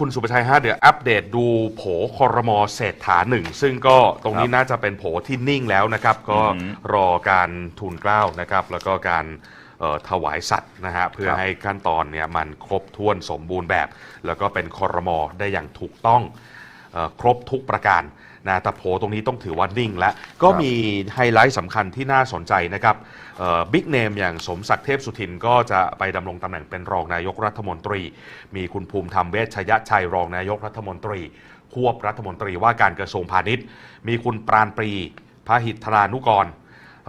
คุณสุประชัยฮะเดี๋ยวอัปเดตดูโผคอรมอเศรษฐาหนึ่ง ซึ่งก็ตรงนี้น่าจะเป็นโผที่นิ่งแล้วนะครับ ก็อือหือรอการทูลเกล้านะครับ แล้วก็การเอ่อถวายสัตว์นะฮะเพื่อครับให้ขั้นตอนเนี่ยมันครบถ้วนสมบูรณ์แบบ แล้วก็เป็นคอรมอได้อย่างถูกต้องเอ่อ ครบทุกประการนะแต่โผตรงนี้ต้องถือว่านิ่งแล้วก็มีไฮไลท์สำคัญที่น่าสนใจนะครับบิ๊กเนมอย่างสมศักดิ์เทพสุทินก็จะไปดำรงตำแหน่งเป็นรองนายกรัฐมนตรี มีคุณภูมิธรรมเวชยชัยรองนายกรัฐมนตรี ควบรัฐมนตรีว่าการกระทรวงพาณิชย์ มีคุณปราณปรีพระหิทธรานุกร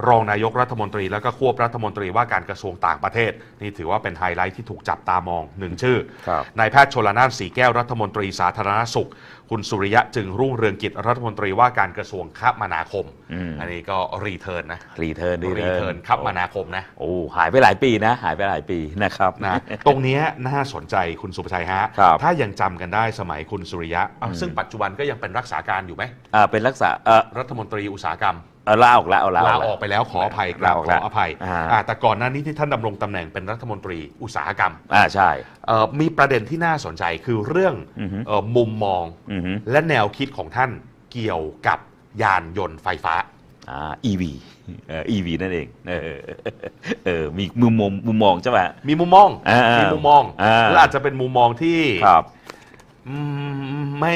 รองนายกรัฐมนตรี แล้วก็ควบรัฐมนตรีว่าการกระทรวงต่างประเทศ นี่ถือว่าเป็นไฮไลท์ที่ถูกจับตามองหนึ่งชื่อครับนายแพทย์ชลนานสีแก้วรัฐมนตรีสาธารณสุข คุณสุริยะจึงรุ่งเรืองกิจรัฐมนตรีว่าการกระทรวงคมนาคมอืมอันนี้ก็รีเทิร์นนะรีเทิร์นรีเทิร์นคมนาคมนะโอ้หายไปหลายปีนะหายไปหลายปีนะครับนะตรงเนี้ยน่าสนใจคุณสุภชัยฮะครับถ้ายังจำกันได้สมัยคุณสุริยะอ้าวอืมซึ่งปัจจุบันก็ยังเป็นรักษาการอยู่ไหมอ่าเป็นรักษาเออรัฐมนตรีอุตสาหกรรม เออลาออกแล้วเอาลาลาออกอแล้อวกไปแล้วขออภัยกลาราบออกขแล้อวอภัยอ่า อ่าแต่ก่อนหน้านี้ที่ท่านดำรงตำแหน่งเป็นรัฐมนตรีอุตสาหกรรมอ่าใช่ เอ่อมีประเด็นที่น่าสนใจคือเรื่องอือฮึ เอ่อมุมมอง อือฮึและแนวคิดของท่านเกี่ยวกับยานยนต์ไฟฟ้า อ่า EV เออ EV นั่นเองเออเออมีมุมมองมุมมองใช่ไหม มีมุมมอง อ่ามีมีมุมมอง อ่า และอาจจะเป็นมุมมองที่ครับ อืมไม่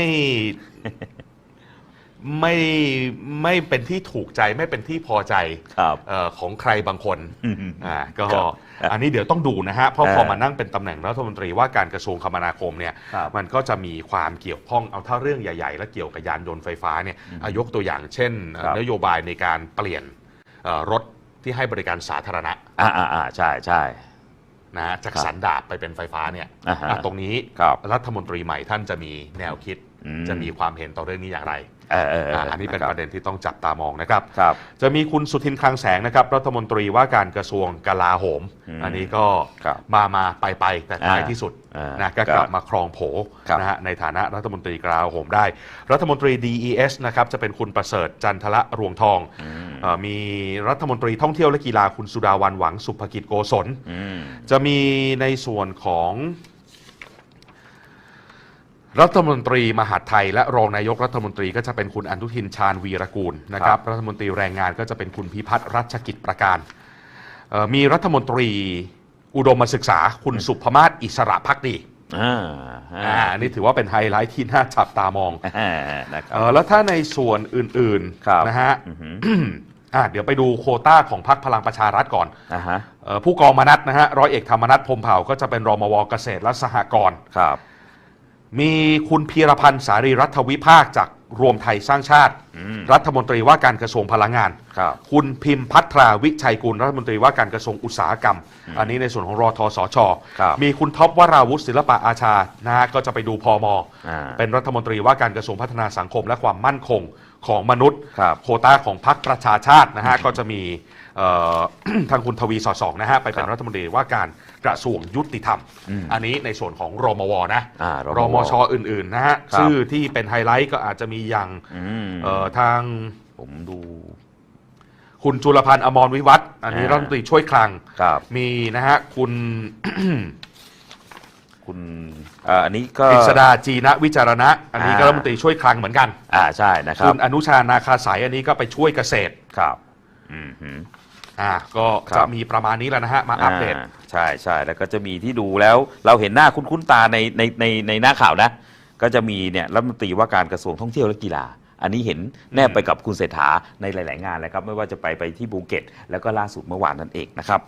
ไม่ไม่เป็นที่ถูกใจไม่เป็นที่พอใจครับเอ่อของใครบางคนอืมอ่าก็ครับอันนี้เดี๋ยวต้องดูนะฮะเพราะเออพอมานั่งเป็นตำแหน่งรัฐมนตรีว่าการกระทรวงคมนาคมเนี่ยครับ มันก็จะมีความเกี่ยวข้องเอาถ้าเรื่องใหญ่ ๆ แล้วเกี่ยวกับยานยนต์ไฟฟ้าเนี่ยอะยกตัวอย่างเช่นเอ่อครับนโยบายในการเปลี่ยนเอ่อรถที่ให้บริการสาธารณะอ่าอ่าอ่าใช่ใช่ นะฮะจากครับสันดาบไปเป็นไฟฟ้าเนี่ยอ่าฮะอะตรงนี้ครับรัฐมนตรีใหม่ท่านจะมีแนวคิด อืม จะมีความเห็นต่อเรื่องนี้อย่างไร เออเออเอออะออันนี้เป็นคบประเด็นที่ต้องจับตามองนะครับ ครับ จะมีคุณสุทินคลังแสงนะครับรัฐมนตรีว่าการกระทรวงกลาโหม อืมอันนี้ก็ครับมามาไปไปแต่ท้ายอ่าที่สุดอ่านะก็ครับกลับมาครองโผครับ นะฮะในฐานะรัฐมนตรีกลาโหมได้ รัฐมนตรี DES นะครับจะเป็นคุณประเสริฐจันทละรวงทองอืมเอ่อมีรัฐมนตรีท่องเที่ยวและกีฬาคุณสุดาวันหวังสุภกิจโกศล อืม จะมีในส่วนของ รัฐมนตรีมหาดไทย และรองนายกรัฐมนตรีก็จะเป็นคุณอนุทินชาญวีรกูลนะครับ รัฐมนตรีแรงงานก็จะเป็นคุณพิพัฒน์รัชกิจประการเอ่อมีรัฐมนตรีอุดมศึกษาคุณสุภมาศอิสระพักดีอ่าอ่าอันนี่ถือว่าเป็นไฮไลท์ที่น่าจับตามองอ่านะครับเอ่อแล้วถ้าในส่วนอื่นครับๆนะฮะอือหืออะเดี๋ยวไปดูโควต้าของพรรคพลังประชารัฐก่อนอ่าฮะเอ่อผู้กองมนัทนะฮะร้อยเอกธรรมนัฐพรหมเผ่าก็จะเป็นรมวเกษตรและสหกรณ์ครับ มีคุณพีรพันธ์สารีรัฐวิภาคจากรวมไทยสร้างชาติ รัฐมนตรีว่าการกระทรวงพลังงาน ครับคุณพิมพ์พัทราวิชัยกุลรัฐมนตรีว่าการกระทรวงอุตสาหกรรม อันนี้ในส่วนของรอทสชครับมีคุณท็อปวราวุฒิศิลปะอาชานะฮะก็จะไปดูพอมอ่าเป็นรัฐมนตรีว่าการกระทรวงพัฒนาสังคมและความมั่นคงของมนุษย์ ครับโควต้าของพรรคประชาชาตินะฮะก็จะมีเอ่อ ทางคุณทวีสอดสองนะฮะไปเป็นครับรัฐมนตรีว่าการกระทรวงยุติธรรมอืมอันนี้ในส่วนของรมวนะอ่ารรมชอื่นๆนะฮะครับชื่อที่เป็นไฮไลท์ก็อาจจะมีอย่าง อืม เอ่อทางผมดูคุณจุลพันธ์อมรวิวัฒน์อันนี้อ่ารัฐมนตรีช่วยคลังครับ มีนะฮะคุณ คุณเอ่ออันนี้ก็กฤษดาจีนะวิจารณะ อันนี้ก็อ่ารัฐมนตรีช่วยคลังเหมือนกัน อ่าใช่นะครัคุบณอนุชานาคาสายอันนี้ก็ไปช่วยเกษตรครับอืมหืมอ่าก็ครับจะมีประมาณนี้แหละนะฮะมาอัปเดตาใช่ใช่แล้วก็จะมีที่ดูแล้วเราเห็นหน้าคุ้นๆตาในในในในหน้าข่าวนะ ก็จะมีเนี่ยรัฐมนตรีว่าการกระทรวงท่องเที่ยวและกีฬา อันนี้เห็นแนบไปกับคุณเศรษฐาในหลาย ๆ งานเลยครับไม่ว่าจะไปไปที่ภูเก็ต แล้วก็ล่าสุดเมื่อวานนั่นเองนะครับ